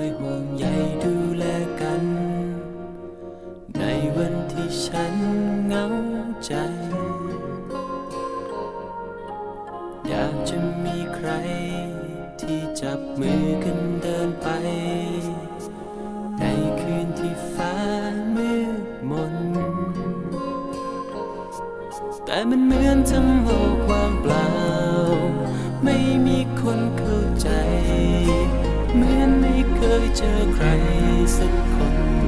อยห่วงใยดูแลกัน ในวันที่ฉันเหงาใจ อยากจะมีใคร ที่จับมือกันเดินไป ในคืนที่ฟ้ามืดมน แต่มันเหมือนทั้งโลกว่างเปล่า ไม่มีคนเข้าใจ เหมือน เคยเจอใครสักคน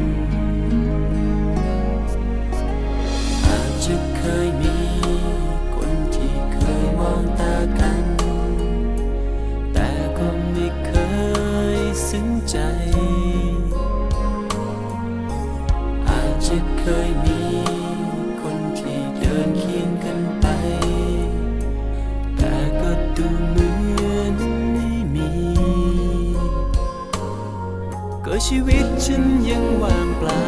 ชีวิตฉันยังว่างเปล่า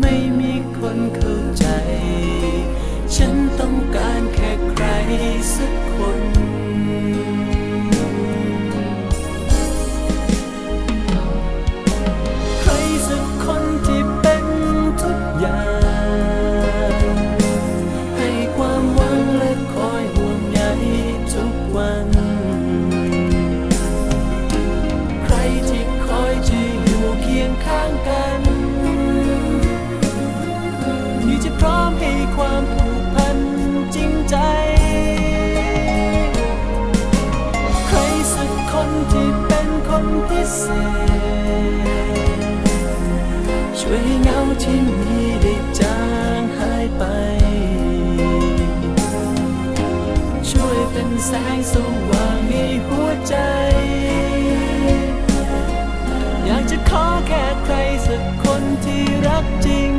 ไม่มีคนเข้าใจ ฉันต้องการแค่ใครสักคน คนที่เป็นคนพิเศษ ช่วยให้เงาที่มีได้จางหายไป ช่วยเป็นแสงสว่างให้หัวใจ อยากจะขอแค่ใครสักคนที่รักจริง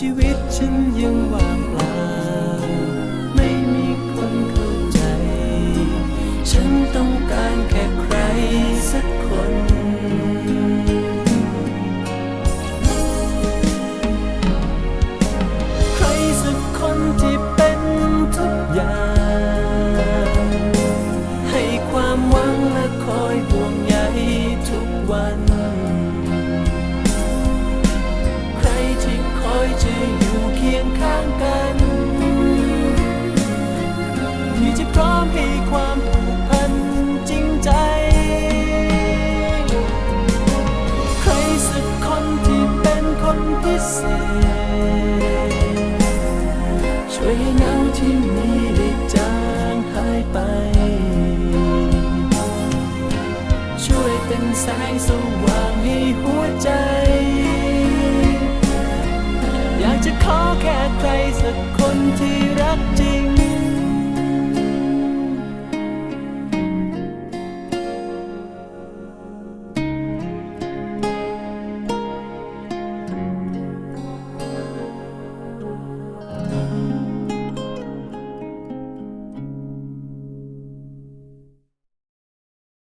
ชีวิตฉันยังว่างเปล่า ไม่มีคนเข้าใจ ฉันต้องการแค่ใครสักคนใครสักคนที่เป็นทุกอย่างให้ความหวังและคอยห่วงใยทุกวัน ข้างกัน ที่จะพร้อมให้ความผูกพันจริงใจ ใครสักคนที่เป็นคนพิเศษ ช่วยให้เงาที่มีได้จางหายไป ช่วยเป็นแสงสว่างให้หัวใจ ขอแค่ใครสักคนที่รักจริง